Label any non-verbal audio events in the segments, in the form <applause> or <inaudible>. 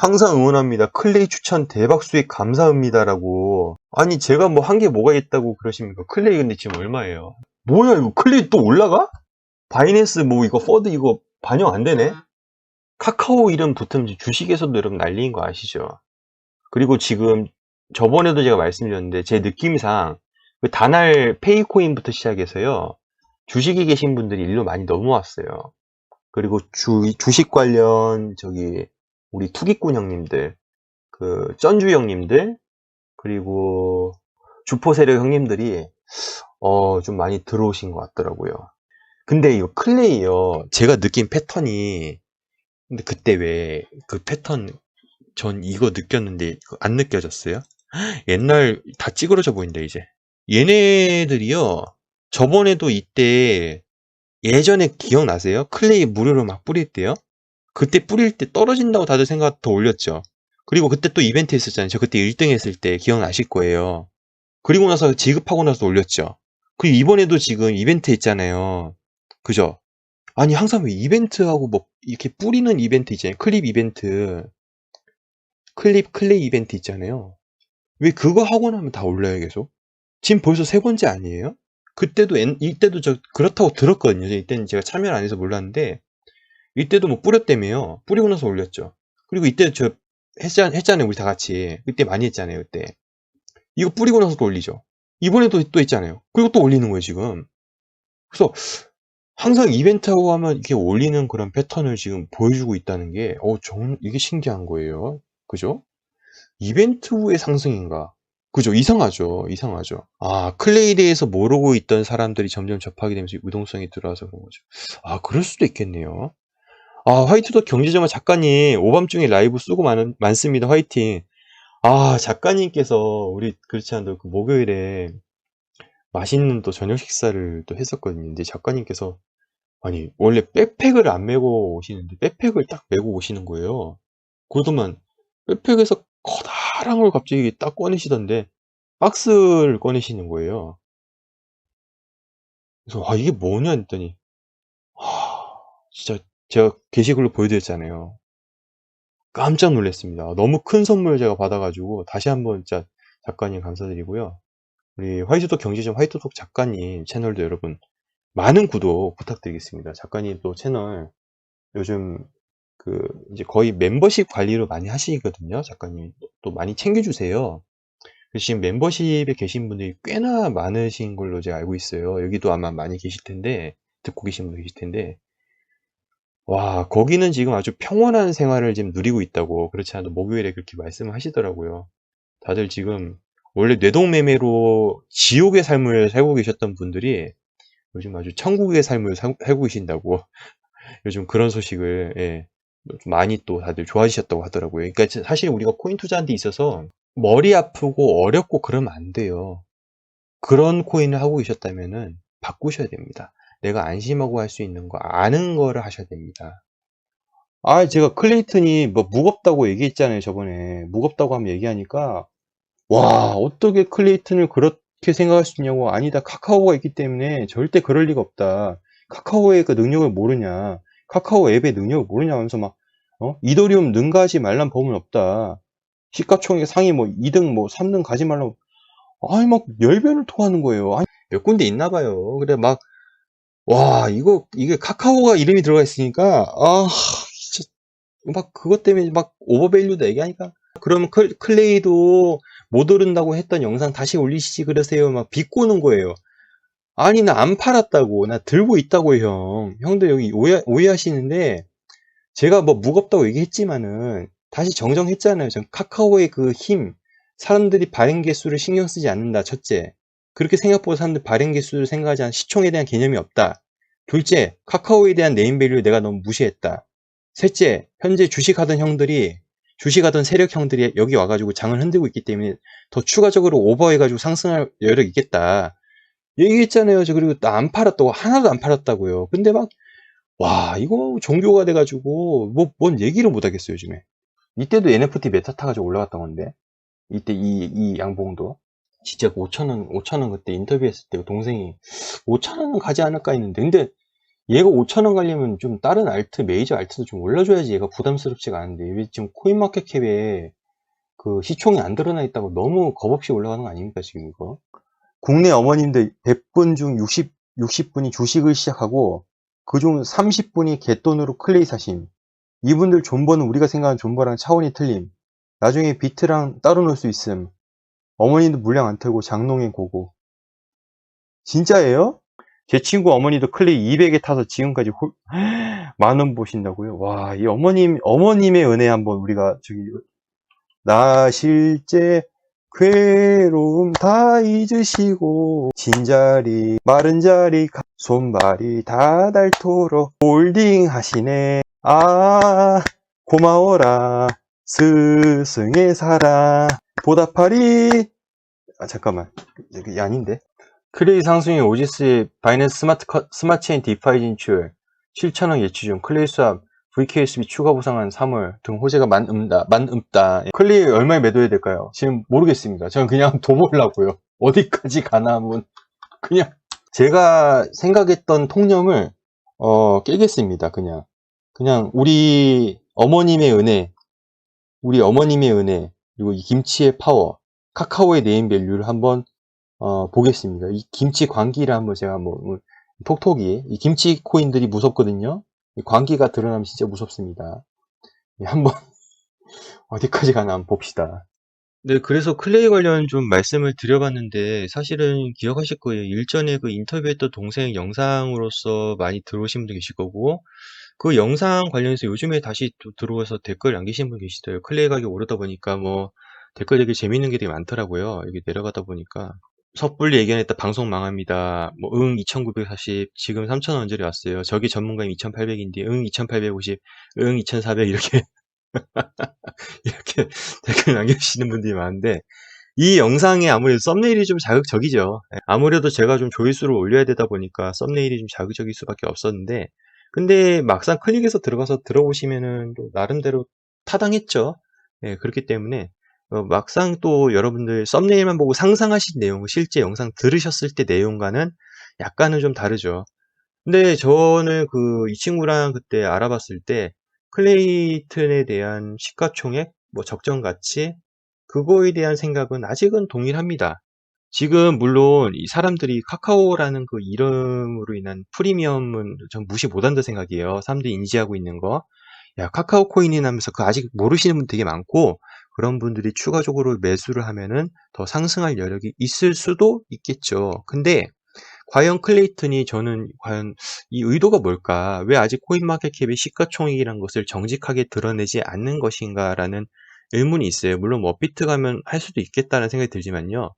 항상 응원합니다. 클레이 추천 대박 수익 감사합니다라고. 아니, 제가 뭐 한 게 뭐가 있다고 그러십니까? 클레이 근데 지금 얼마예요? 뭐야, 이거 클레이 또 올라가? 바이낸스 뭐 이거 퍼드 이거 반영 안 되네? 카카오 이름 붙으면 주식에서도 여러분 난리인 거 아시죠? 그리고 지금 저번에도 제가 말씀드렸는데 제 느낌상 그 다날 페이코인부터 시작해서요. 주식에 계신 분들이 일로 많이 넘어왔어요. 그리고 주, 주식 관련 저기 우리 투기꾼 형님들, 그 쩐주 형님들, 그리고 주포 세력 형님들이 어, 좀 많이 들어오신 것 같더라고요. 근데 이거 클레이요. 제가 느낀 패턴이 근데 그때 왜 그 패턴 전 이거 느꼈는데 안 느껴졌어요? <gasps> 옛날 다 찌그러져 보인다 이제. 얘네들이요. 저번에도 이때 예전에 기억나세요? 클레이 무료로 막 뿌릴 때요? 그때 뿌릴 때 떨어진다고 다들 생각 더 올렸죠. 그리고 그때 또 이벤트 했었잖아요. 저 그때 1등 했을 때 기억나실 거예요. 그리고 나서 지급하고 나서 올렸죠. 그리고 이번에도 지금 이벤트 했잖아요. 그죠? 아니 항상 왜 이벤트하고 뭐 이렇게 뿌리는 이벤트 있잖아요. 클립 이벤트. 클립 클레이 이벤트 있잖아요. 왜 그거 하고 나면 다 올려요 계속? 지금 벌써 세 번째 아니에요? 그때도 엔- 이때도 저 그렇다고 들었거든요. 이때는 제가 참여를 안 해서 몰랐는데 이때도 뭐 뿌렸다며요. 뿌리고 나서 올렸죠. 그리고 이때 저 했잖, 했잖아요. 우리 다 같이. 그때 많이 했잖아요. 그때. 이거 뿌리고 나서 또 올리죠. 이번에도 또 했잖아요. 그리고 또 올리는 거예요, 지금. 그래서 항상 이벤트하고 하면 이렇게 올리는 그런 패턴을 지금 보여주고 있다는 게, 어, 정, 이게 신기한 거예요. 그죠? 이벤트 후의 상승인가? 그죠? 이상하죠. 이상하죠. 아, 클레이에 대해서 모르고 있던 사람들이 점점 접하게 되면서 유동성이 들어와서 그런 거죠. 아, 그럴 수도 있겠네요. 아, 화이트도 경제정화 작가님, 오밤중에 라이브 쓰고 많, 많습니다. 화이팅. 아, 작가님께서 우리 그렇지 않아도 그 목요일에 맛있는 또 저녁 식사를 또 했었거든요. 근데 작가님께서 아니, 원래 백팩을 안 메고 오시는데 백팩을 딱 메고 오시는 거예요. 그러더만 백팩에서 커다란 걸 갑자기 딱 꺼내시던데 박스를 꺼내시는 거예요. 그래서 아, 이게 뭐냐 했더니 아, 진짜 제가 게시글로 보여드렸잖아요. 깜짝 놀랐습니다. 너무 큰 선물 제가 받아가지고 다시 한번 진짜 작가님 감사드리고요. 우리 화이트독 경제점 화이트독 작가님 채널도 여러분 많은 구독 부탁드리겠습니다. 작가님 또 채널 요즘 그 이제 거의 멤버십 관리로 많이 하시거든요. 작가님 또 많이 챙겨주세요. 지금 멤버십에 계신 분들이 꽤나 많으신 걸로 제가 알고 있어요. 여기도 아마 많이 계실 텐데 듣고 계신 분들 계실 텐데 와 거기는 지금 아주 평온한 생활을 지금 누리고 있다고 그렇지 않아도 목요일에 그렇게 말씀을 하시더라고요. 다들 지금 원래 뇌동매매로 지옥의 삶을 살고 계셨던 분들이 요즘 아주 천국의 삶을 사- 살고 계신다고 <laughs> 요즘 그런 소식을 예, 좀 많이 또 다들 좋아지셨다고 하더라고요. 그러니까 사실 우리가 코인 투자하는 데 있어서 머리 아프고 어렵고 그러면 안 돼요. 그런 코인을 하고 계셨다면은 바꾸셔야 됩니다. 내가 안심하고 할 수 있는 거 아는 거를 하셔야 됩니다. 아, 제가 클레이튼이 뭐 무겁다고 얘기했잖아요, 저번에. 무겁다고 하면 얘기하니까 와, 어떻게 클레이튼을 그렇게 생각할 수 있냐고. 아니다. 카카오가 있기 때문에 절대 그럴 리가 없다. 카카오의 그 능력을 모르냐. 카카오 앱의 능력을 모르냐 하면서 막, 어? 이더리움 능가하지 말란 법은 없다. 시가총액 상위 뭐 2등 뭐 3등 가지 말라고. 아니, 막 열변을 토하는 거예요. 아니, 몇 군데 있나 봐요. 그래, 막, 와, 이거, 이게 카카오가 이름이 들어가 있으니까, 아, 진짜, 막 그것 때문에 막 오버밸류다 얘기하니까. 그러면 클, 클레이도 못 오른다고 했던 영상 다시 올리시지 그러세요. 막 비꼬는 거예요. 아니, 나 안 팔았다고. 나 들고 있다고, 형. 형들 여기 오해, 오해하시는데, 제가 뭐 무겁다고 얘기했지만은, 다시 정정했잖아요. 전 카카오의 그 힘, 사람들이 발행 개수를 신경 쓰지 않는다. 첫째. 그렇게 생각보다 사람들 발행 개수를 생각하지 않은 시총에 대한 개념이 없다. 둘째, 카카오에 대한 네임밸류를 내가 너무 무시했다. 셋째, 현재 주식하던 형들이, 주식하던 세력 형들이 여기 와가지고 장을 흔들고 있기 때문에 더 추가적으로 오버해가지고 상승할 여력이 있겠다. 얘기했잖아요. 저 그리고 나 안 팔았다고 하나도 안 팔았다고요. 근데 막 와 이거 종교가 돼가지고 뭐 뭔 얘기를 못 하겠어요 요즘에. 이때도 NFT 메타 타가지고 올라갔던 건데 이때 이 이 양봉도 진짜 5천 원 5천 원 그때 인터뷰했을 때 동생이 5천 원은 가지 않을까 했는데 근데 얘가 5,000원 가려면 좀 다른 알트, 메이저 알트도 좀 올려줘야지 얘가 부담스럽지가 않은데, 왜 지금 코인마켓캡에 그 시총이 안 드러나 있다고 너무 겁없이 올라가는 거 아닙니까, 지금 이거? 국내 어머님들 100분 중 60, 60분이 주식을 시작하고, 그 중 30분이 갯돈으로 클레이 사심. 이분들 존버는 우리가 생각하는 존버랑 차원이 틀림. 나중에 비트랑 따로 놀 수 있음. 어머니도 물량 안 털고 장롱에 고고. 진짜예요? 제 친구 어머니도 클레이 200에 타서 지금까지 <gasps> 만원 보신다고요? 와, 이 어머님, 어머님의 은혜 한번 우리가 저기, 나 실제 괴로움 다 잊으시고, 진 자리, 마른 자리, 가- 손발이 다 닳도록 홀딩 하시네. 아, 고마워라. 스승의 사랑. 보답하리. 아, 잠깐만. 이게 아닌데? 클레이 상승의 오지스의 바이낸스 스마트 커- 스마트 체인 디파이 진출 7천억 예치 중 클레이 수합 VKSB 추가 보상한 3월 등 호재가 만음다 만음다 클레이 얼마에 매도해야 될까요? 지금 모르겠습니다. 저는 그냥 <laughs> 돈 벌라고요. 어디까지 가나 한번 그냥 제가 생각했던 통념을 어 깨겠습니다. 그냥 그냥 우리 어머님의 은혜 우리 어머님의 은혜 그리고 이 김치의 파워 카카오의 네임 밸류를 한번 어, 보겠습니다. 이 김치 광기를 한번 제가 뭐, 뭐, 톡톡이, 이 김치 코인들이 무섭거든요. 이 광기가 드러나면 진짜 무섭습니다. 예, 한번, <laughs> 어디까지 가나 한번 봅시다. 네, 그래서 클레이 관련 좀 말씀을 드려봤는데, 사실은 기억하실 거예요. 일전에 그 인터뷰했던 동생 영상으로서 많이 들어오신 분도 계실 거고, 그 영상 관련해서 요즘에 다시 또 들어와서 댓글 남기신 분 계시더라고요. 클레이 가격이 오르다 보니까 뭐, 댓글 되게 재밌는 게 되게 많더라고요. 여기 내려가다 보니까. 섣불리 예견했다 방송 망합니다. 뭐, 응, 2940, 지금 3,000원 언저리 왔어요. 저기 전문가님 2,800인데, 응, 2,850, 응, 2,400, 이렇게, <laughs> 이렇게 댓글 남겨주시는 분들이 많은데, 이 영상에 아무래도 썸네일이 좀 자극적이죠. 예, 아무래도 제가 좀 조회수를 올려야 되다 보니까 썸네일이 좀 자극적일 수밖에 없었는데, 근데 막상 클릭해서 들어가서 들어보시면은 또 나름대로 타당했죠. 예, 그렇기 때문에, 어, 막상 또 여러분들 썸네일만 보고 상상하신 내용, 실제 영상 들으셨을 때 내용과는 약간은 좀 다르죠. 근데 저는 그 이 친구랑 그때 알아봤을 때 클레이튼에 대한 시가총액, 뭐 적정 가치, 그거에 대한 생각은 아직은 동일합니다. 지금 물론 이 사람들이 카카오라는 그 이름으로 인한 프리미엄은 전 무시 못한다 생각이에요. 사람들이 인지하고 있는 거. 야, 카카오 코인이 하면서 그 아직 모르시는 분 되게 많고, 그런 분들이 추가적으로 매수를 하면은 더 상승할 여력이 있을 수도 있겠죠. 근데 과연 클레이튼이 저는 과연 이 의도가 뭘까? 왜 아직 코인마켓캡의 시가총액이란 것을 정직하게 드러내지 않는 것인가라는 의문이 있어요. 물론 뭐 업비트 가면 할 수도 있겠다는 생각이 들지만요.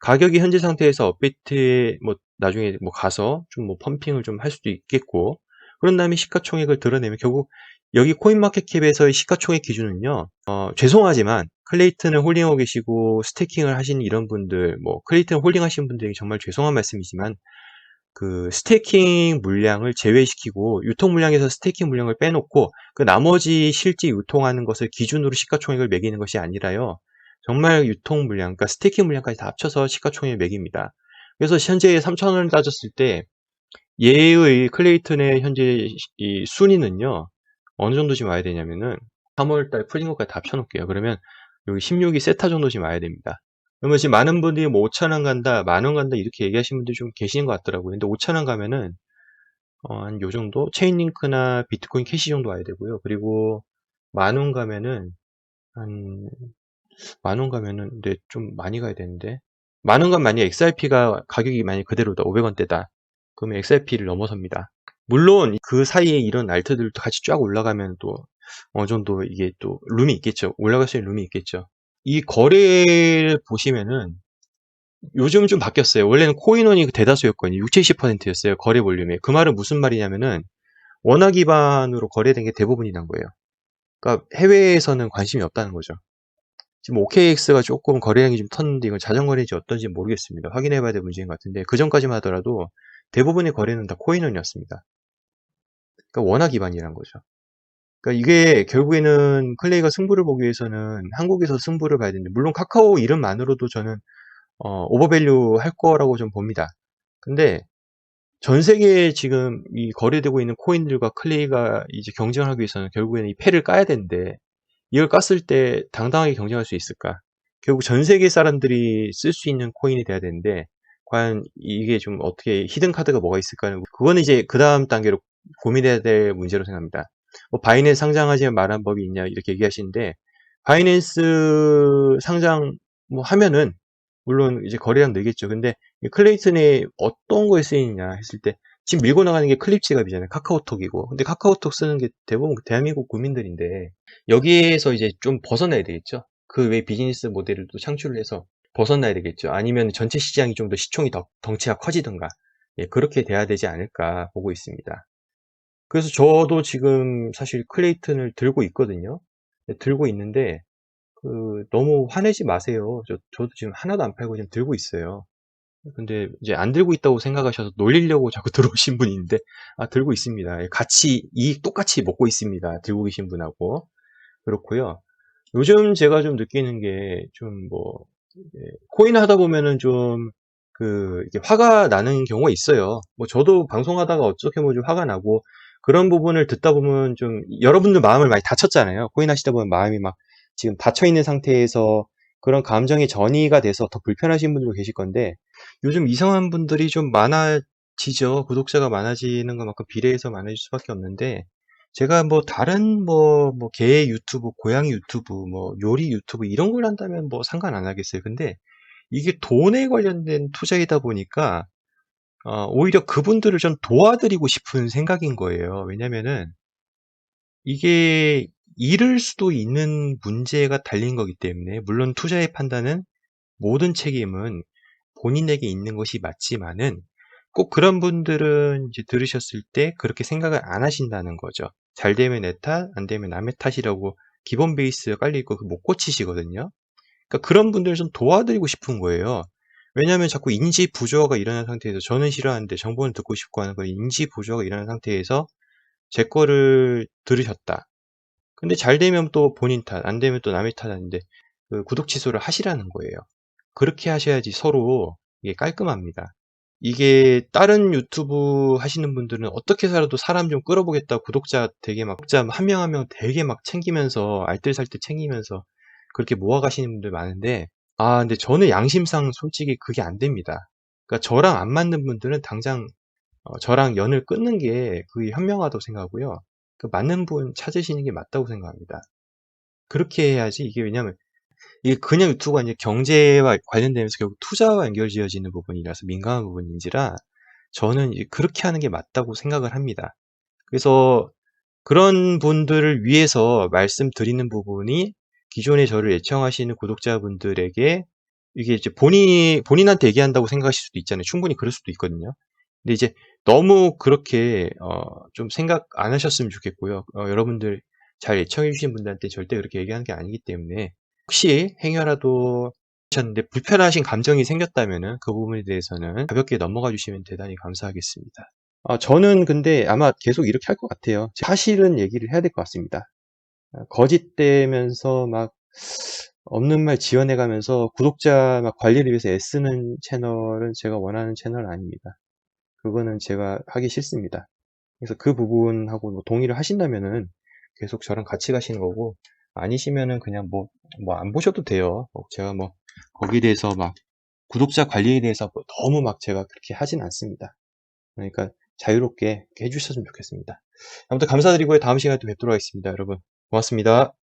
가격이 현재 상태에서 업비트에 뭐 나중에 뭐 가서 좀 뭐 펌핑을 좀 할 수도 있겠고 그런 다음에 시가총액을 드러내면 결국 여기 코인마켓캡에서의 시가총액 기준은요. 어, 죄송하지만 클레이튼을 홀딩하고 계시고 스테이킹을 하시는 이런 분들, 뭐 클레이튼 홀딩 하시는 분들에게 정말 죄송한 말씀이지만 그 스테이킹 물량을 제외시키고 유통 물량에서 스테이킹 물량을 빼놓고 그 나머지 실제 유통하는 것을 기준으로 시가총액을 매기는 것이 아니라요. 정말 유통 물량, 그러니까 스테이킹 물량까지 다 합쳐서 시가총액을 매깁니다. 그래서 현재 3,000원을 따졌을 때 얘의 클레이튼의 현재 이 순위는요. 어느 정도쯤 와야 되냐면은 3월달 풀린 것까지 다 합쳐놓을게요. 그러면 여기 16이 세타 정도쯤 와야 됩니다. 그러면 지금 많은 분들이 뭐 5천원 간다, 만원 간다 이렇게 얘기하시는 분들이 좀 계시는 것 같더라고요. 근데 5천원 가면은 어, 한 요 정도 체인링크나 비트코인 캐시 정도 와야 되고요. 그리고 만원 가면은 한 만 원 가면은 근데 좀 많이 가야 되는데 만 원 가면 만약 XRP가 가격이 만약 그대로다 500원대다 그러면 XRP를 넘어섭니다. 물론 그 사이에 이런 알트들도 같이 쫙 올라가면 또 어느 정도 이게 또 룸이 있겠죠. 올라갈 수 있는 룸이 있겠죠. 이 거래를 보시면은 요즘 좀 바뀌었어요. 원래는 코인원이 대다수였거든요. 60, 70%였어요. 거래 볼륨이. 그 말은 무슨 말이냐면은 원화 기반으로 거래된 게 대부분이란 거예요. 그러니까 해외에서는 관심이 없다는 거죠. 지금 OKX가 조금 거래량이 좀 텄는데 이건 자전거래인지 어떤지 모르겠습니다. 확인해 봐야 될 문제인 것 같은데 그 전까지만 하더라도 대부분의 거래는 다 코인원이었습니다. 그러니까 원화 기반이란 거죠. 그러니까 이게 결국에는 클레이가 승부를 보기 위해서는 한국에서 승부를 봐야 되는데 물론 카카오 이름만으로도 저는 어, 오버밸류 할 거라고 좀 봅니다. 근데 전 세계에 지금 이 거래되고 있는 코인들과 클레이가 이제 경쟁을 하기 위해서는 결국에는 이 패를 까야 되는데 이걸 깠을 때 당당하게 경쟁할 수 있을까? 결국 전 세계 사람들이 쓸 수 있는 코인이 돼야 되는데 과연 이게 좀 어떻게 히든 카드가 뭐가 있을까는 그거는 이제 그 다음 단계로 고민해야 될 문제로 생각합니다. 뭐 바이낸스 상장하지만 말한 법이 있냐 이렇게 얘기하시는데 바이낸스 상장 뭐 하면은 물론 이제 거래량 늘겠죠. 근데 이 클레이튼이 어떤 거에 쓰이느냐 했을 때 지금 밀고 나가는 게 클립 지갑이잖아요. 카카오톡이고. 근데 카카오톡 쓰는 게 대부분 대한민국 국민들인데 여기에서 이제 좀 벗어나야 되겠죠. 그 외 비즈니스 모델을 또 창출을 해서 벗어나야 되겠죠. 아니면 전체 시장이 좀 더 시총이 더 덩치가 커지든가 예, 그렇게 돼야 되지 않을까 보고 있습니다. 그래서 저도 지금 사실 클레이튼을 들고 있거든요. 네, 들고 있는데 그 너무 화내지 마세요. 저, 저도 지금 하나도 안 팔고 지금 들고 있어요. 근데 이제 안 들고 있다고 생각하셔서 놀리려고 자꾸 <laughs> 들어오신 있는데 아 들고 있습니다. 예, 같이 이익 똑같이 먹고 있습니다. 들고 계신 분하고 그렇고요. 요즘 제가 좀 느끼는 게 좀 뭐 코인 하다 보면은 좀 그 화가 나는 경우가 있어요. 뭐 저도 방송하다가 어떻게 보면 좀 화가 나고 그런 부분을 듣다 보면 좀 여러분들 마음을 많이 다쳤잖아요. 코인 하시다 보면 마음이 막 지금 닫혀 있는 상태에서 그런 감정이 전이가 돼서 더 불편하신 분들도 계실 건데 요즘 이상한 분들이 좀 많아지죠. 구독자가 많아지는 것만큼 비례해서 많아질 수밖에 없는데 제가 뭐 다른 뭐, 뭐, 개 유튜브, 고양이 유튜브, 뭐, 요리 유튜브 이런 걸 한다면 뭐 상관 안 하겠어요. 근데 이게 돈에 관련된 투자이다 보니까, 어, 오히려 그분들을 좀 도와드리고 싶은 생각인 거예요. 왜냐면은 이게 잃을 수도 있는 문제가 달린 거기 때문에, 물론 투자의 판단은 모든 책임은 본인에게 있는 것이 맞지만은 꼭 그런 분들은 이제 들으셨을 때 그렇게 생각을 안 하신다는 거죠. 잘 되면 내 탓, 안 되면 남의 탓이라고 기본 베이스가 깔려 있고 못 고치시거든요. 그러니까 그런 분들을 좀 도와드리고 싶은 거예요. 왜냐하면 자꾸 인지 부조화가 일어난 상태에서 저는 싫어하는데 정보는 듣고 싶고 하는 건 인지 부조화가 일어난 상태에서 제 거를 들으셨다. 근데 잘 되면 또 본인 탓, 안 되면 또 남의 탓 아닌데 그 구독 취소를 하시라는 거예요. 그렇게 하셔야지 서로 이게 깔끔합니다. 이게 다른 유튜브 하시는 분들은 어떻게 살아도 사람 좀 끌어보겠다 구독자 되게 막 구독자 한명 한 명 되게 막 챙기면서 알뜰살뜰 챙기면서 그렇게 모아가시는 분들 많은데 아 근데 저는 양심상 솔직히 그게 안 됩니다. 그러니까 저랑 안 맞는 분들은 당장 어, 저랑 연을 끊는 게 그게 현명하다고 생각하고요. 그 맞는 분 찾으시는 게 맞다고 생각합니다. 그렇게 해야지 이게 왜냐면 이게 그냥 유튜브가 아니라 경제와 관련되면서 결국 투자와 연결지어지는 부분이라서 민감한 부분인지라 저는 그렇게 하는 게 맞다고 생각을 합니다. 그래서 그런 분들을 위해서 말씀드리는 부분이 기존에 저를 애청하시는 구독자분들에게 이게 이제 본인이, 본인한테 얘기한다고 생각하실 수도 있잖아요. 충분히 그럴 수도 있거든요. 근데 이제 너무 그렇게, 어, 좀 생각 안 하셨으면 좋겠고요. 어, 여러분들 잘 애청해 주신 분들한테 절대 그렇게 얘기하는 게 아니기 때문에 혹시 행여라도 하셨는데 불편하신 감정이 생겼다면 그 부분에 대해서는 가볍게 넘어가 주시면 대단히 감사하겠습니다. 아, 저는 근데 아마 계속 이렇게 할 것 같아요. 사실은 얘기를 해야 될 것 같습니다. 거짓되면서 막 없는 말 지어내가면서 구독자 막 관리를 위해서 애쓰는 채널은 제가 원하는 채널 아닙니다. 그거는 제가 하기 싫습니다. 그래서 그 부분하고 뭐 동의를 하신다면은 계속 저랑 같이 가시는 거고 아니시면은 그냥 뭐, 뭐 안 보셔도 돼요. 뭐 제가 뭐 거기에 대해서 막 구독자 관리에 대해서 뭐 너무 막 제가 그렇게 하진 않습니다. 그러니까 자유롭게 해주셨으면 좋겠습니다. 아무튼 감사드리고요. 다음 시간에 또 뵙도록 하겠습니다. 여러분 고맙습니다.